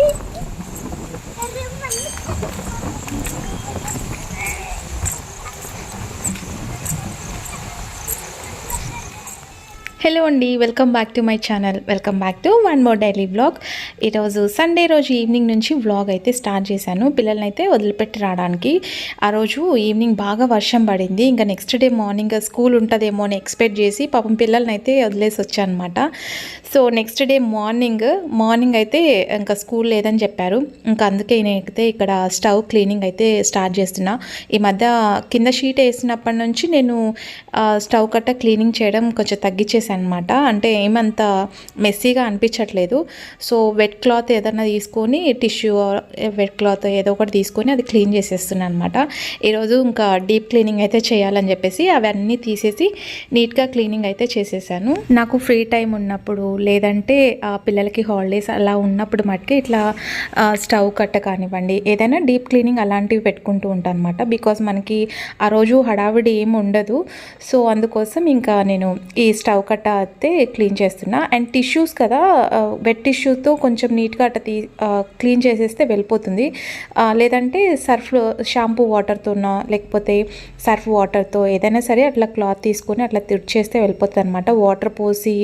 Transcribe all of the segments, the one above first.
Ai, hello అండి welcome back to my channel welcome back to one more daily vlog ఈరోజు Sunday రోజు evening నుంచి vlog అయితే start చేశాను. పిల్లల్ని అయితే వదిలిపెట్టి రావడానికి. ఆ రోజు ఈవినింగ్ బాగా వర్షం పడింది. ఇంకా నెక్స్ట్ డే మార్నింగ్ స్కూల్ ఉంటుందేమో అని ఎక్స్పెక్ట్ చేసి పాపం పిల్లల్ని అయితే వదిలేసి వచ్చానమాట. So next day morning morning అయితే ఇంకా స్కూల్ లేదని చెప్పారు. ఇంకా అందుకే నేనైతే ఇక్కడ స్టవ్ క్లీనింగ్ అయితే స్టార్ట్ చేస్తున్నా. ఈ మధ్య కింద షీట్ వేసినప్పటి నుంచి నేను స్టవ్ కట్ట క్లీనింగ్ చేయడం కొంచెం తగ్గించేసాను అనమాట అంటే ఏమంత మెస్సీగా అనిపించట్లేదు. సో వెట్ క్లాత్ ఏదైనా తీసుకొని టిష్యూ వెట్ క్లాత్ ఏదో ఒకటి తీసుకొని అది క్లీన్ చేసేస్తున్నాను అనమాట ఈరోజు ఇంకా డీప్ క్లీనింగ్ అయితే చేయాలని చెప్పేసి అవన్నీ తీసేసి నీట్గా క్లీనింగ్ అయితే చేసేసాను. నాకు ఫ్రీ టైం ఉన్నప్పుడు లేదంటే ఆ పిల్లలకి హాలిడేస్ అలా ఉన్నప్పుడు మటుకి ఇట్లా స్టవ్ కట్ట కానివ్వండి ఏదైనా డీప్ క్లీనింగ్ అలాంటివి పెట్టుకుంటూ ఉంటాను అనమాట బికాస్ మనకి ఆ రోజు హడావిడి ఏమి ఉండదు. సో అందుకోసం ఇంకా నేను ఈ స్టవ్ కట్ట అయితే క్లీన్ చేస్తున్నా. అండ్ టిష్యూస్ కదా వెట్ టిష్యూతో కొంచెం నీట్గా అట్ట తీ క్లీన్ చేసేస్తే వెళ్ళిపోతుంది. లేదంటే సర్ఫ్ షాంపూ వాటర్తోనో లేకపోతే సర్ఫ్ వాటర్తో ఏదైనా సరే అట్లా క్లాత్ తీసుకొని అట్లా తుడిచేస్తే వెళ్ళిపోతుంది అనమాట వాటర్ పోసి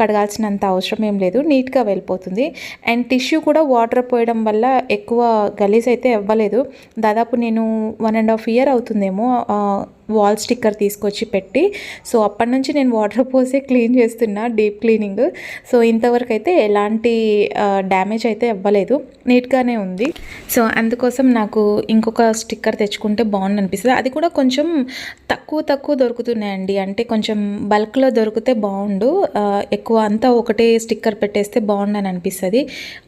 కడగాల్సినంత అవసరం ఏం లేదు నీట్గా వెళ్ళిపోతుంది. అండ్ టిష్యూ కూడా వాటర్ పోయడం వల్ల ఎక్కువ గలీజ్ అయితే అవ్వలేదు. దాదాపు నేను వన్ అండ్ హాఫ్ ఇయర్ అవుతుందేమో వాల్ స్టిక్కర్ తీసుకొచ్చి పెట్టి సో అప్పటి నుంచి నేను వాటర్ పోసే క్లీన్ చేస్తున్నా డీప్ క్లీనింగ్. సో ఇంతవరకు అయితే ఎలాంటి డ్యామేజ్ అయితే అవ్వలేదు. నీట్గానే ఉంది. సో అందుకోసం నాకు ఇంకొక స్టిక్కర్ తెచ్చుకుంటే బాగుంది అనిపిస్తుంది. అది కూడా కొంచెం తక్కువ తక్కువ దొరుకుతున్నాయండి. అంటే కొంచెం బల్క్లో దొరికితే బాగుండు. ఎక్కువ అంతా ఒకటే స్టిక్కర్ పెట్టేస్తే బాగుండని అనిపిస్తుంది.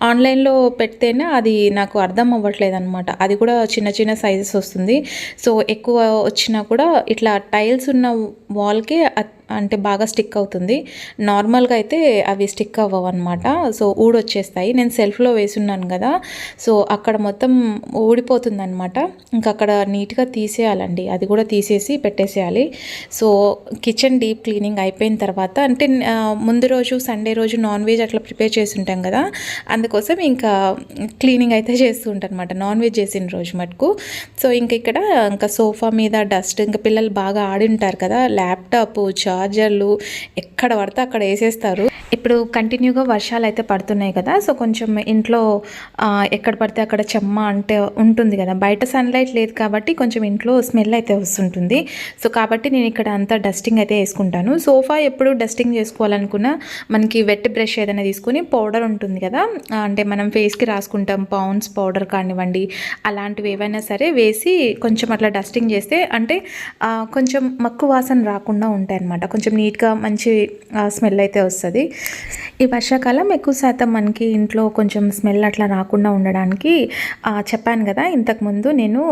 ఆన్లైన్లో పెడితేనే అది నాకు అర్థం అవ్వట్లేదు అనమాట అది కూడా చిన్న చిన్న సైజెస్ వస్తుంది. సో ఎక్కువ వచ్చినా కూడా ఇట్లా టైల్స్ ఉన్న వాల్కి అంటే బాగా స్టిక్ అవుతుంది. నార్మల్గా అయితే అవి స్టిక్ అవ్వవు అనమాట సో ఊడొచ్చేస్తాయి. నేను సెల్ఫ్లో వేసున్నాను కదా. సో అక్కడ మొత్తం ఊడిపోతుంది అనమాట ఇంకా అక్కడ నీట్గా తీసేయాలండి. అది కూడా తీసేసి పెట్టేసేయాలి. సో కిచెన్ డీప్ క్లీనింగ్ అయిపోయిన తర్వాత అంటే ముందు రోజు సండే రోజు నాన్ వెజ్ అట్లా ప్రిపేర్ చేసి ఉంటాం కదా. అందుకోసం ఇంకా క్లీనింగ్ అయితే చేస్తూ ఉంటాను అనమాట నాన్ వెజ్ చేసిన రోజు మటుకు. సో ఇంక ఇక్కడ ఇంకా సోఫా మీద డస్ట్ ఇంకా పిల్లలు బాగా ఆడి ఉంటారు కదా. ల్యాప్టాప్ చా చార్జర్లు ఎక్కడ పడితే అక్కడ వేసేస్తారు. ఇప్పుడు కంటిన్యూగా వర్షాలు అయితే పడుతున్నాయి కదా సో కొంచెం ఇంట్లో ఎక్కడ పడితే అక్కడ చెమ్మ అంటే ఉంటుంది కదా బయట సన్లైట్ లేదు కాబట్టి కొంచెం ఇంట్లో స్మెల్ అయితే వస్తుంటుంది. సో కాబట్టి నేను ఇక్కడ అంతా డస్టింగ్ అయితే వేసుకుంటాను. సోఫా ఎప్పుడు డస్టింగ్ చేసుకోవాలనుకున్నా మనకి వెట్ బ్రష్ ఏదైనా తీసుకుని పౌడర్ ఉంటుంది కదా అంటే మనం ఫేస్కి రాసుకుంటాం పౌండ్స్ పౌడర్ కానివ్వండి అలాంటివి ఏవైనా సరే వేసి కొంచెం అట్లా డస్టింగ్ చేస్తే అంటే కొంచెం మక్కు వాసన రాకుండా ఉంటాయి అన్నమాట కొంచెం నీట్గా మంచి స్మెల్ అయితే వస్తుంది. ఈ వర్షాకాలం ఎక్కువ శాతం మనకి ఇంట్లో కొంచెం స్మెల్ అట్లా రాకుండా ఉండడానికి చెప్పాను కదా ఇంతకుముందు నేను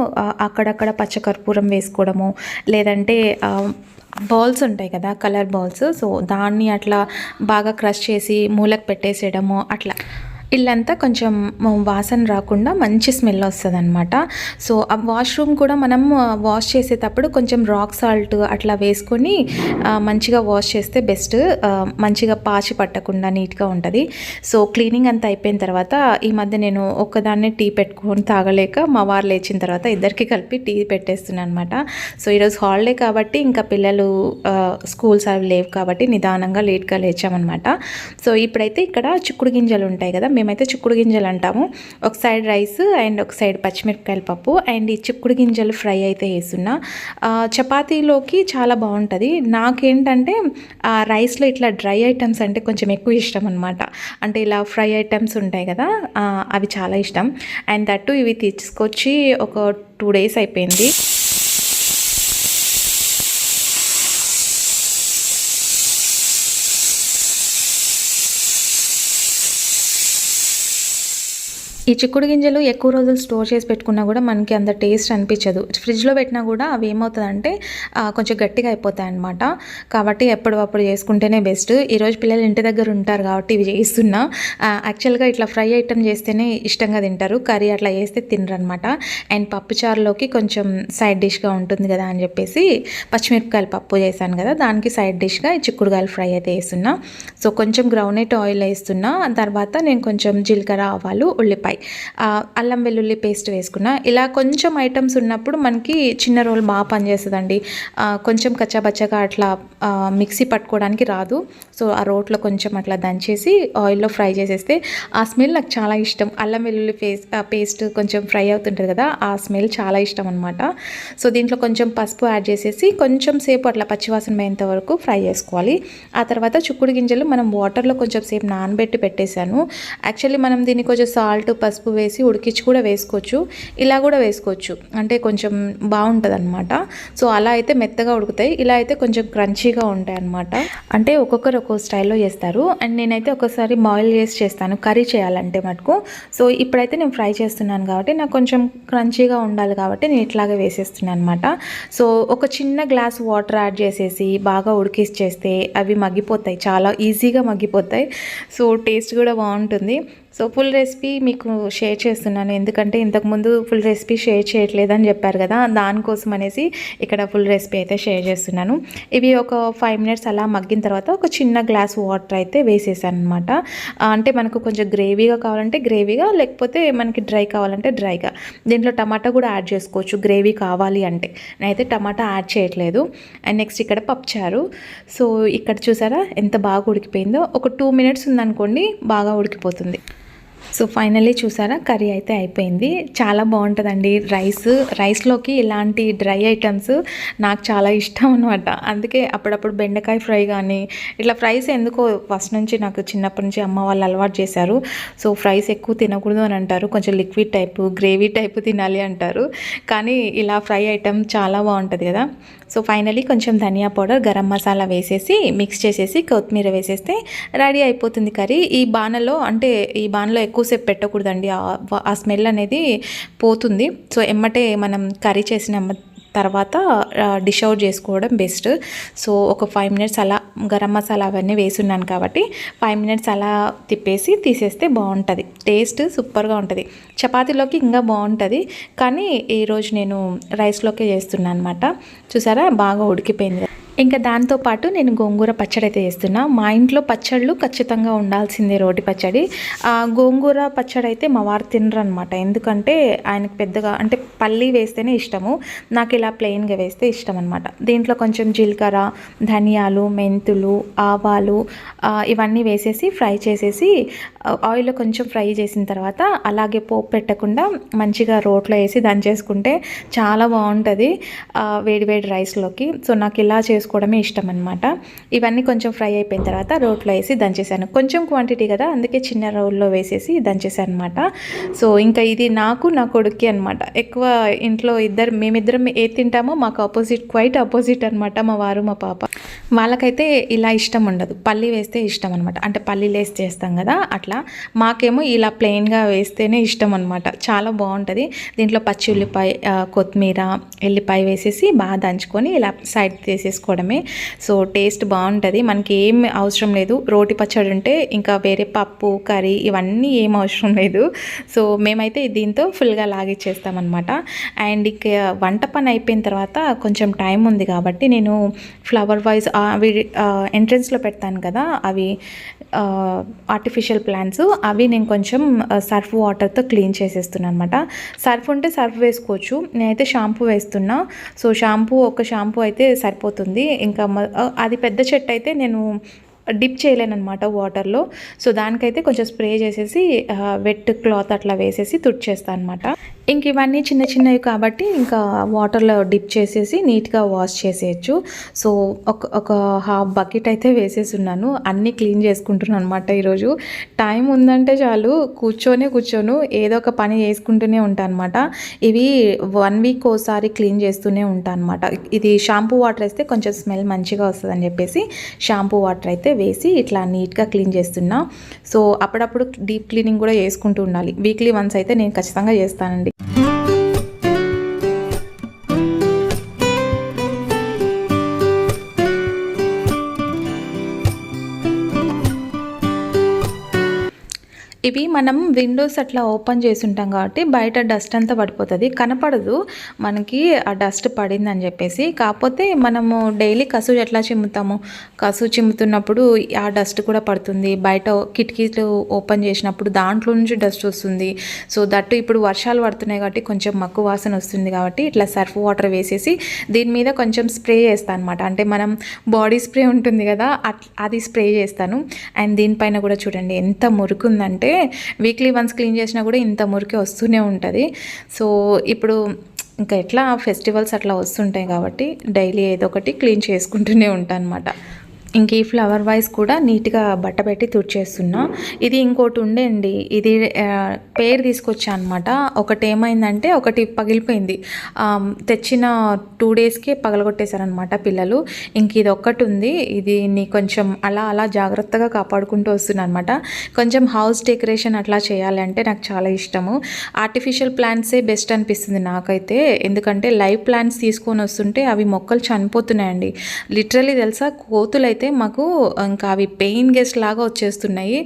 అక్కడక్కడ పచ్చకర్పూరం వేసుకోవడము లేదంటే బాల్స్ ఉంటాయి కదా కలర్ బాల్స్ సో దాన్ని అట్లా బాగా క్రష్ చేసి మూలకు పెట్టేసేయడము అట్లా. ఇల్లంతా కొంచెం వాసన రాకుండా మంచి స్మెల్ వస్తుంది అనమాట సో ఆ వాష్రూమ్ కూడా మనం వాష్ చేసేటప్పుడు కొంచెం రాక్ సాల్ట్ అట్లా వేసుకొని మంచిగా వాష్ చేస్తే బెస్ట్ మంచిగా పాచి పట్టకుండా నీట్గా ఉంటుంది. సో క్లీనింగ్ అంతా అయిపోయిన తర్వాత ఈ మధ్య నేను ఒక్కదాన్నే టీ పెట్టుకొని తాగలేక మా వారు లేచిన తర్వాత ఇద్దరికి కలిపి టీ పెట్టేస్తున్నాను అనమాట సో ఈరోజు హాలిడే కాబట్టి ఇంకా పిల్లలు స్కూల్స్ అవి లేవు కాబట్టి నిదానంగా లేట్గా లేచామన్నమాట. సో ఇప్పుడైతే ఇక్కడ చిక్కుడు గింజలు ఉంటాయి కదా మేమైతే చిక్కుడు గింజలు అంటాము. ఒక సైడ్ రైస్ అండ్ ఒక సైడ్ పచ్చిమిరపకాయల పప్పు అండ్ ఈ చిక్కుడు గింజలు ఫ్రై అయితే వేస్తున్నా చపాతీలోకి చాలా బాగుంటుంది. నాకేంటంటే రైస్లో ఇట్లా డ్రై ఐటమ్స్ అంటే కొంచెం ఎక్కువ ఇష్టం అనమాట అంటే ఇలా ఫ్రై ఐటమ్స్ ఉంటాయి కదా అవి చాలా ఇష్టం. అండ్ దట్టు ఇవి తీసుకొచ్చి ఒక టూ డేస్ అయిపోయింది. ఈ చిక్కుడు గింజలు ఎక్కువ రోజులు స్టోర్ చేసి పెట్టుకున్నా కూడా మనకి అంత టేస్ట్ అనిపించదు. ఫ్రిడ్జ్లో పెట్టినా కూడా అవి ఏమవుతుందంటే కొంచెం గట్టిగా అయిపోతాయి అనమాట కాబట్టి ఎప్పటికప్పుడు చేసుకుంటేనే బెస్ట్. ఈరోజు పిల్లలు ఇంటి దగ్గర ఉంటారు కాబట్టి ఇవి చేస్తున్నా. యాక్చువల్గా ఇట్లా ఫ్రై ఐటమ్ చేస్తేనే ఇష్టంగా తింటారు. కర్రీ అట్లా చేస్తే తినరనమాట అండ్ పప్పుచారులోకి కొంచెం సైడ్ డిష్గా ఉంటుంది కదా అని చెప్పేసి పచ్చిమిరపకాయల పప్పు చేశాను కదా దానికి సైడ్ డిష్గా ఈ చిక్కుడుకాయలు ఫ్రై అయితే వేస్తున్నా సో కొంచెం గ్రౌండ్ ఆయిల్ వేస్తున్నా. తర్వాత నేను కొంచెం జీలకర్ర ఆవాలు ఉల్లిపాయ ఆ, అల్లం వెల్లుల్లి పేస్ట్ వేసుకున్నా. ఇలా కొంచెం ఐటమ్స్ ఉన్నప్పుడు మనకి చిన్న రోల్ బాగా పనిచేస్తుందండి. కొంచెం కచ్చాబచ్చగా అట్లా మిక్సీ పట్టుకోవడానికి రాదు. సో ఆ రోట్లో కొంచెం అట్లా దంచేసి ఆయిల్లో ఫ్రై చేసేస్తే ఆ స్మెల్ నాకు చాలా ఇష్టం. అల్లం వెల్లుల్లి పేస్ట్ పేస్ట్ కొంచెం ఫ్రై అవుతుంటుంది కదా ఆ స్మెల్ చాలా ఇష్టం అనమాట సో దీంట్లో కొంచెం పసుపు యాడ్ చేసేసి కొంచెం సేపు అట్లా పచ్చివాసన పోయేంత వరకు ఫ్రై చేసుకోవాలి. ఆ తర్వాత చుక్కుడు గింజలు మనం వాటర్లో కొంచెం సేపు నానబెట్టి పెట్టేశాను. యాక్చువల్లీ మనం దీన్ని కొంచెం సాల్ట్ పసుపు వేసి ఉడికించి కూడా వేసుకోవచ్చు. ఇలా కూడా వేసుకోవచ్చు. అంటే కొంచెం బాగుంటుంది అనమాట సో అలా అయితే మెత్తగా ఉడుకుతాయి. ఇలా అయితే కొంచెం క్రంచీగా ఉంటాయి అనమాట అంటే ఒక్కొక్కరు ఒక్కో స్టైల్లో చేస్తారు. అండ్ నేనైతే ఒకసారి బాయిల్ చేసి చేస్తాను. కర్రీ చేయాలంటే మటుకు. సో ఇప్పుడైతే నేను ఫ్రై చేస్తున్నాను కాబట్టి నాకు కొంచెం క్రంచీగా ఉండాలి కాబట్టి నేను ఇట్లాగే వేసేస్తున్నాను అనమాట సో ఒక చిన్న గ్లాస్ వాటర్ యాడ్ చేసేసి బాగా ఉడికిసి చేస్తే అవి మగ్గిపోతాయి. చాలా ఈజీగా మగ్గిపోతాయి. సో టేస్ట్ కూడా బాగుంటుంది. సో ఫుల్ రెసిపీ మీకు షేర్ చేస్తున్నాను. ఎందుకంటే ఇంతకుముందు ఫుల్ రెసిపీ షేర్ చేయట్లేదని చెప్పారు కదా దానికోసం అనేసి ఇక్కడ ఫుల్ రెసిపీ అయితే షేర్ చేస్తున్నాను. ఇవి ఒక ఫైవ్ మినిట్స్ అలా మగ్గిన తర్వాత ఒక చిన్న గ్లాస్ వాటర్ అయితే వేసేసాను అనమాట అంటే మనకు కొంచెం గ్రేవీగా కావాలంటే గ్రేవీగా లేకపోతే మనకి డ్రై కావాలంటే డ్రైగా. దీంట్లో టమాటా కూడా యాడ్ చేసుకోవచ్చు గ్రేవీ కావాలి అంటే. నేనైతే టమాటా యాడ్ చేయట్లేదు. అండ్ నెక్స్ట్ ఇక్కడ పప్పుచారు. సో ఇక్కడ చూసారా ఎంత బాగా ఉడికిపోయిందో. ఒక టూ మినిట్స్ ఉందనుకోండి బాగా ఉడికిపోతుంది. సో ఫైనల్లీ చూసారా కర్రీ అయితే అయిపోయింది. చాలా బాగుంటుందండి రైస్. రైస్లోకి ఇలాంటి డ్రై ఐటమ్స్ నాకు చాలా ఇష్టం అనమాట అందుకే అప్పుడప్పుడు బెండకాయ ఫ్రై కానీ ఇట్లా ఫ్రైస్ ఎందుకో ఫస్ట్ నుంచి నాకు చిన్నప్పటి నుంచి అమ్మ వాళ్ళు అలవాటు చేశారు. సో ఫ్రైస్ ఎక్కువ తినకూడదు అని అంటారు. కొంచెం లిక్విడ్ టైపు గ్రేవీ టైపు తినాలి అంటారు. కానీ ఇలా ఫ్రై ఐటమ్ చాలా బాగుంటుంది కదా. సో ఫైనలీ కొంచెం ధనియా పౌడర్ గరం మసాలా వేసేసి మిక్స్ చేసేసి కొత్తిమీర వేసేస్తే రెడీ అయిపోతుంది కర్రీ. ఈ బాణలో అంటే ఈ బాణలో ఎక్కువసేపు పెట్టకూడదండి. ఆ- స్మెల్ అనేది పోతుంది. సో ఎమ్మటే మనం కర్రీ చేసిన తర్వాత డిష్ అవుట్ చేసుకోవడం బెస్ట్ సో ఒక ఫైవ్ మినిట్స్ అలా గరం మసాలా అవన్నీ వేసున్నాను కాబట్టి ఫైవ్ మినిట్స్ అలా తిప్పేసి తీసేస్తే బాగుంటుంది. టేస్ట్ సూపర్గా ఉంటుంది. చపాతీలోకి ఇంకా బాగుంటుంది. కానీ ఈరోజు నేను రైస్లోకే చేస్తున్నాను అనమాట చూసారా? బాగా ఉడికిపోయింది. ఇంకా దాంతోపాటు నేను గోంగూర పచ్చడి అయితే చేస్తున్నా. మా ఇంట్లో పచ్చళ్ళు ఖచ్చితంగా ఉండాల్సిందే రోటి పచ్చడి. గోంగూర పచ్చడి అయితే మా వారు తినరు అనమాట ఎందుకంటే ఆయనకు పెద్దగా అంటే పల్లి వేస్తేనే ఇష్టము. నాకు ఇలా ప్లెయిన్గా వేస్తే ఇష్టం అనమాట దీంట్లో కొంచెం జీలకర్ర ధనియాలు మెంతులు ఆవాలు ఇవన్నీ వేసేసి ఫ్రై చేసేసి ఆయిల్లో కొంచెం ఫ్రై చేసిన తర్వాత అలాగే పోపు పెట్టకుండా మంచిగా రోట్లో వేసి దంచేసుకుంటే చాలా బాగుంటుంది. వేడి వేడి రైస్లోకి. సో నాకు ఇలా చేసుకోవడమే ఇష్టం అనమాట ఇవన్నీ కొంచెం ఫ్రై అయిపోయిన తర్వాత రోట్లో వేసి దంచేసాను కొంచెం క్వాంటిటీ కదా అందుకే చిన్న రోల్లో వేసేసి దంచేసాను అనమాట సో ఇంకా ఇది నాకు నా కొడుక్కి అనమాట ఎక్కువ ఇంట్లో ఇద్దరు మేమిద్దరం ఏ తింటామో మాకు ఆపోజిట్ క్వైట్ ఆపోజిట్ అనమాట మా వారు మా పాప. వాళ్ళకైతే ఇలా ఇష్టం ఉండదు. పల్లి వేస్తే ఇష్టం అనమాట అంటే పల్లీలు వేసి చేస్తాం కదా అట్లా. మాకేమో ఇలా ప్లెయిన్గా వేస్తేనే ఇష్టం అనమాట చాలా బాగుంటుంది. దీంట్లో పచ్చి ఉల్లిపాయ కొత్తిమీర ఎల్లిపాయ వేసేసి బాగా దంచుకొని ఇలా సైడ్ చేసుకోవడమే. సో టేస్ట్ బాగుంటుంది. మనకి ఏం అవసరం లేదు. రోటి పచ్చడి ఉంటే ఇంకా వేరే పప్పు కర్రీ ఇవన్నీ ఏం అవసరం లేదు. సో మేమైతే దీంతో ఫుల్గా లాగిచ్చేస్తామన్నమాట. అండ్ ఇక వంట పని అయిపోయిన తర్వాత కొంచెం టైం ఉంది కాబట్టి నేను ఫ్లవర్ వైజ్ అవి ఎంట్రన్స్లో పెడతాను కదా అవి ఆర్టిఫిషియల్ ప్లాంట్స్ అవి నేను కొంచెం సర్ఫ్ వాటర్తో క్లీన్ చేసేస్తున్నాను అనమాట సర్ఫ్ ఉంటే సర్ఫ్ వేసుకోవచ్చు. నేనైతే షాంపూ వేస్తున్నా. సో షాంపూ ఒక షాంపూ అయితే సరిపోతుంది. ఇంకా అది పెద్ద చెట్టు అయితే నేను డిప్ చేయలేనమాట వాటర్లో సో దానికైతే కొంచెం స్ప్రే చేసేసి వెట్ క్లాత్ అట్లా వేసేసి తుడిచేస్తాను అనమాట ఇంక ఇవన్నీ చిన్న చిన్నవి కాబట్టి ఇంకా వాటర్లో డిప్ చేసేసి నీట్గా వాష్ చేసేయచ్చు. సో ఒక ఒక హాఫ్ బకెట్ అయితే వేసేసి ఉన్నాను అన్నీ క్లీన్ చేసుకుంటున్నాను అనమాట ఈరోజు. టైం ఉందంటే చాలు కూర్చొనే కూర్చోను ఏదో ఒక పని చేసుకుంటూనే ఉంటాను అనమాట ఇవి వన్ వీక్ ఒకసారి క్లీన్ చేస్తూనే ఉంటాను అనమాట ఇది షాంపూ వాటర్ వేస్తే కొంచెం స్మెల్ మంచిగా వస్తుందని చెప్పేసి షాంపూ వాటర్ అయితే వేసి ఇట్లా నీట్గా క్లీన్ చేస్తున్నా. సో అప్పుడప్పుడు డీప్ క్లీనింగ్ కూడా చేసుకుంటూ ఉండాలి. వీక్లీ వన్స్ అయితే నేను ఖచ్చితంగా చేస్తానండి. ఇవి మనం విండోస్ అట్లా ఓపెన్ చేసి ఉంటాం కాబట్టి బయట డస్ట్ అంతా పడిపోతుంది. కనపడదు. మనకి ఆ డస్ట్ పడిందని చెప్పేసి. కాకపోతే మనము డైలీ కసు ఎట్లా చిమ్ముతాము? కసు చిమ్ముతున్నప్పుడు ఆ డస్ట్ కూడా పడుతుంది. బయట కిటికీలు ఓపెన్ చేసినప్పుడు దాంట్లో నుంచి డస్ట్ వస్తుంది. సో దట్టు ఇప్పుడు వర్షాలు పడుతున్నాయి కాబట్టి కొంచెం మక్కు వాసన వస్తుంది కాబట్టి ఇట్లా సర్ఫ్ వాటర్ వేసేసి దీని మీద కొంచెం స్ప్రే చేస్తాను అనమాట అంటే మనం బాడీ స్ప్రే ఉంటుంది కదా అట్- అది స్ప్రే చేస్తాను. అండ్ దీనిపైన కూడా చూడండి ఎంత మురికి అంటే వీక్లీ వన్స్ క్లీన్ చేసినా కూడా ఇంత మురికి వస్తూనే ఉంటుంది. సో ఇప్పుడు ఇంకా ఎట్లా ఫెస్టివల్స్ అట్లా వస్తుంటాయి కాబట్టి డైలీ ఏదో ఒకటి క్లీన్ చేసుకుంటూనే ఉంటాను అనమాట ఇంక ఈ ఫ్లవర్ వైస్ కూడా నీట్గా బట్ట పెట్టి తుడిచేస్తున్నా. ఇది ఇంకోటి ఉండే అండి. ఇది పేరు తీసుకొచ్చా అనమాట ఒకటి ఏమైందంటే ఒకటి పగిలిపోయింది. తెచ్చిన టూ డేస్కే పగలగొట్టేశారనమాట పిల్లలు. ఇంక ఇది ఒక్కటి ఉంది ఇది నీ కొంచెం అలా అలా జాగ్రత్తగా కాపాడుకుంటూ వస్తున్నాను అనమాట కొంచెం హౌస్ డెకరేషన్ అట్లా చేయాలంటే నాకు చాలా ఇష్టము. ఆర్టిఫిషియల్ ప్లాంట్సే బెస్ట్ అనిపిస్తుంది నాకైతే. ఎందుకంటే లైవ్ ప్లాంట్స్ తీసుకొని వస్తుంటే అవి మొక్కలు చనిపోతున్నాయండి. లిటరలీ తెలుసా? కోతులు అయితే మాకు ఇంకా అవి పెయిన్ గెస్ట్ లాగా వచ్చేస్తున్నాయి.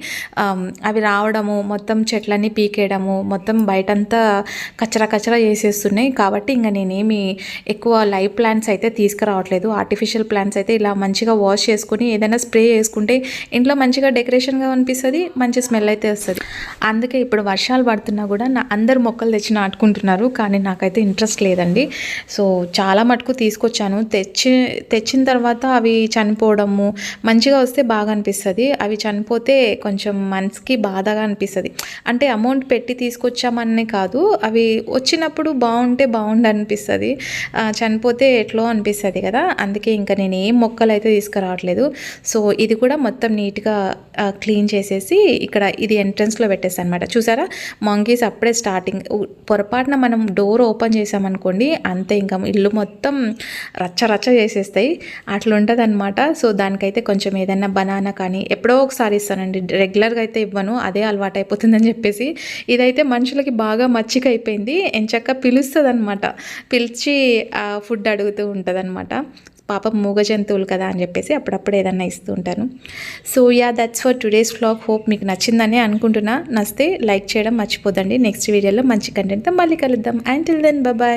అవి రావడము మొత్తం చెట్లన్నీ పీకేయడము మొత్తం బయటంతా కచరా కచరా చేసేస్తున్నాయి. కాబట్టి ఇంకా నేనేమి ఎక్కువ లైవ్ ప్లాంట్స్ అయితే తీసుకురావట్లేదు. ఆర్టిఫిషియల్ ప్లాంట్స్ అయితే ఇలా మంచిగా వాష్ చేసుకుని ఏదైనా స్ప్రే చేసుకుంటే ఇంట్లో మంచిగా డెకరేషన్గా అనిపిస్తుంది మంచి స్మెల్ అయితే వస్తుంది. అందుకే ఇప్పుడు వర్షాలు పడుతున్నా కూడా నా అందరు మొక్కలు తెచ్చి నాటుకుంటున్నారు. కానీ నాకైతే ఇంట్రెస్ట్ లేదండి. సో చాలా మటుకు తీసుకొచ్చాను. తెచ్చి తెచ్చిన తర్వాత అవి చనిపోవడము మంచిగా వస్తే బాగా అనిపిస్తుంది. అవి చనిపోతే కొంచెం మనసుకి బాధగా అనిపిస్తుంది. అంటే అమౌంట్ పెట్టి తీసుకొచ్చామనే కాదు అవి వచ్చినప్పుడు బాగుంటే బాగుండు అనిపిస్తుంది. చనిపోతే ఎట్లో అనిపిస్తుంది కదా? అందుకే ఇంకా నేను ఏం మొక్కలు అయితే తీసుకురావట్లేదు. సో ఇది కూడా మొత్తం నీట్గా క్లీన్ చేసేసి ఇక్కడ ఇది ఎంట్రన్స్లో పెట్టేస్తాను అనమాట చూసారా? మంకీస్ అప్పుడే స్టార్టింగ్. పొరపాటున మనం డోర్ ఓపెన్ చేసామనుకోండి అంతే ఇంకా ఇల్లు మొత్తం రచ్చ రచ్చ చేసేస్తాయి. అట్లా ఉంటుంది అనమాట సో దానికైతే కొంచెం ఏదైనా బనానా కానీ ఎప్పుడో ఒకసారి ఇస్తానండి. రెగ్యులర్గా అయితే ఇవ్వను. అదే అలవాటు అయిపోతుందని చెప్పేసి. ఇదైతే మనుషులకి బాగా మచ్చిక అయిపోయింది. ఎంచక్క పిలుస్తుంది అనమాట పిలిచి ఫుడ్ అడుగుతూ ఉంటుంది అనమాట పాపం మూగ జంతువులు కదా అని చెప్పేసి అప్పుడప్పుడు ఏదన్నా ఇస్తూ ఉంటాను. So yeah that's for today's vlog. Hope మీకు నచ్చిందని అనుకుంటున్నా. నచ్చితే లైక్ చేయడం మర్చిపోదండి. నెక్స్ట్ వీడియోలో మంచి కంటెంట్తో మళ్ళీ కలుద్దాం. And till then bye